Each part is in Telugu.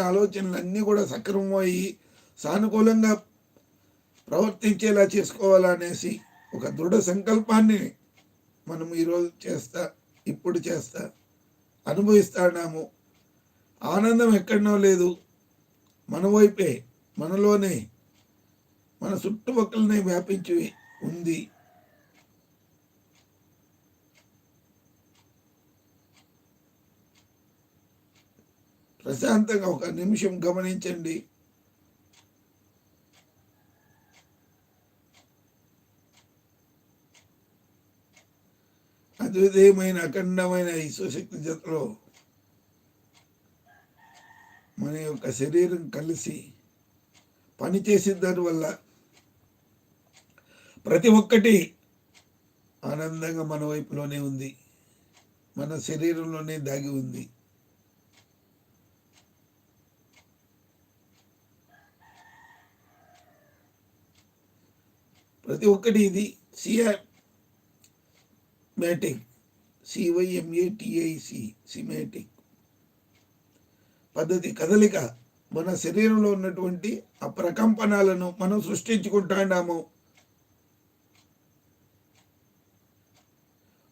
ఆలోచనలు అన్నీ కూడా సక్రమమయ్యి సానుకూలంగా ప్రవర్తించేలా చేసుకోవాలనేసి ఒక దృఢ సంకల్పాన్ని మనం ఈరోజు చేస్తా ఇప్పుడు చేస్తా అనుభవిస్తాడాము ఆనందం ఎక్కడనో లేదు. మన వైపే మనలోనే మన చుట్టుపక్కలనే వ్యాపించి ఉంది. ప్రశాంతంగా ఒక నిమిషం గమనించండి. అద్వితీయమైన అఖండమైన ఈ సుశక్తి జతలో మన యొక్క శరీరం కలిసి పనిచేసిన దానివల్ల ప్రతి ఒక్కటి ఆనందంగా మన వైపులోనే ఉంది. మన శరీరంలోనే దాగి ఉంది. ప్రతి ఒక్కటి ఇది. సిఆర్ మ్యాటిక్ సివైఎంఏటిఐసి సిమాటిక్ పద్ధతి కదలిక. మన శరీరంలో ఉన్నటువంటి ఆ ప్రకంపనాలను మనం సృష్టించుకుంటాండాము.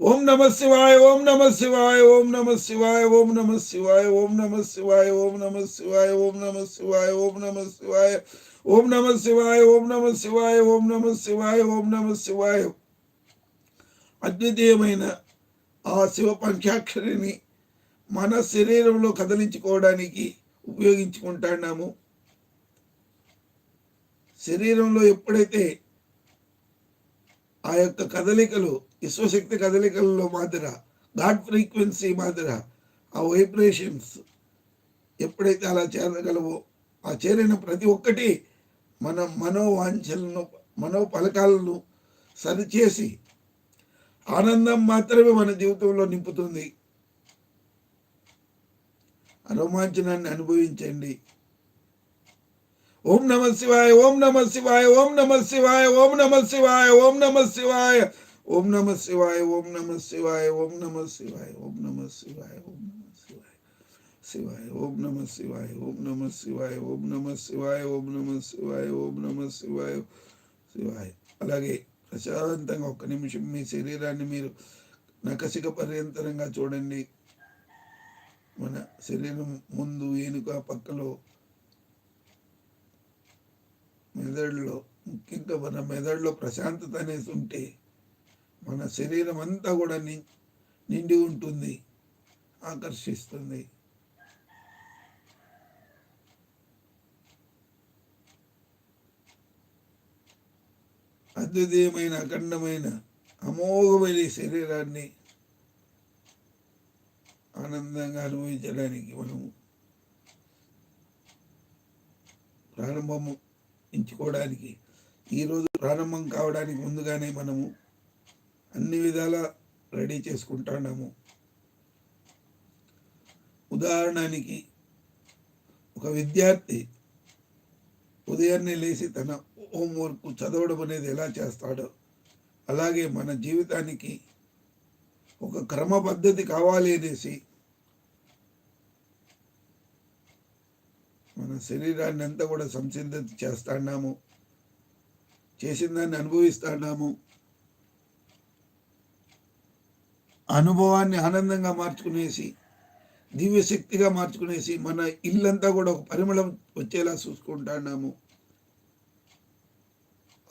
ఓం నమ శివాయ ఓం నమ శివాయ ఓం నమ శివాయ ఓం నమ శివాయ ఓం నమ శివాయ ఓం నమ శివాయ ఓం నమ శివాయ ఓం నమ శివాయ ఓం నమ శివాయ ఓం నమ శివాయ ఓం నమ శివాయ ఓం నమ శివాయ అద్వితీయమైన ఆ శివ పంచాక్షరిని మన శరీరంలో కదిలించుకోవడానికి ఉపయోగించుకుంటున్నాము శరీరంలో ఎప్పుడైతే ఆ యొక్క కదలికలు విశ్వశక్తి కదలికల్లో మాదిర గాడ్ ఫ్రీక్వెన్సీ మాదిర ఆ వైబ్రేషన్స్ ఎప్పుడైతే అలా చేరగలవో ఆ చేరిన ప్రతి ఒక్కటి మన మనోవాంఛలను మనోఫలకాలను సరిచేసి ఆనందం మాత్రమే మన జీవితంలో నింపుతుంది. ఆ రోమాంచనాన్ని అనుభవించండి. ఓం నమ శివాయ ఓం నమ శివాయ ఓం నమ శివాయ ఓం నమ శివాయ ఓం నమ శివాయ. ఓం నమ శివాయ ఓం నమ శివాయ ఓం నమ శివాయ ఓం నమ శివాయ ఓం నమ శివాయ శివాయ ఓం నమ శివాయ ఓం నమ శివాయ ఓం నమ శివాయ ఓం నమ శివాయ ఓం నమ శివాయ శివాయ అలాగే ప్రశాంతంగా ఒక్క నిమిషం మీ శరీరాన్ని మీరు నకసిక పర్యంతరంగా చూడండి మన శరీరం ముందు ఏనుక పక్కలో మెదడులో ముఖ్యంగా మన మెదడులో ప్రశాంతత అనేసి ఉంటే మన శరీరం అంతా కూడా ని నిండి ఉంటుంది ఆకర్షిస్తుంది. అద్వితీయమైన అఖండమైన అమోఘమైన శరీరాన్ని ఆనందంగా అనుభవించడానికి మనము ప్రారంభము ఎంచుకోవడానికి ఈరోజు ప్రారంభం కావడానికి ముందుగానే మనము అన్ని విధాల రెడీ చేసుకుంటున్నాము. ఉదాహరణకి ఒక విద్యార్థి ఉదయాన్నే లేచి తన హోంవర్క్ చదవడం అనేది ఎలా చేస్తాడో అలాగే మన జీవితానికి ఒక క్రమ పద్ధతి కావాలి అనేసి మన శరీరాన్ని అంతా కూడా సంసిద్ధత చేస్తున్నాము చేసిన దాన్ని అనుభవిస్తున్నాము. అనుభవాన్ని ఆనందంగా మార్చుకునేసి దివ్యశక్తిగా మార్చుకునేసి మన ఇల్లంతా కూడా ఒక పరిమళం వచ్చేలా చూసుకుంటున్నాము.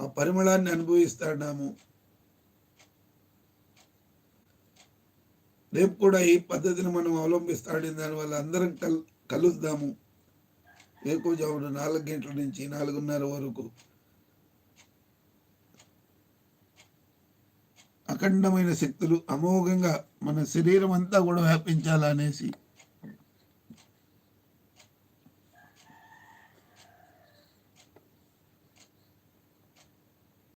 ఆ పరిమళాన్ని అనుభవిస్తున్నాము. రేపు కూడా ఈ పద్ధతిని మనం అవలంబిస్తాడు దానివల్ల అందరం కల్ కలుద్దాము. వేకుజామున నాలుగు గంటల నుంచి నాలుగున్నర వరకు అఖండమైన శక్తులు అమోఘంగా మన శరీరం అంతా కూడా వ్యాపించాలనేసి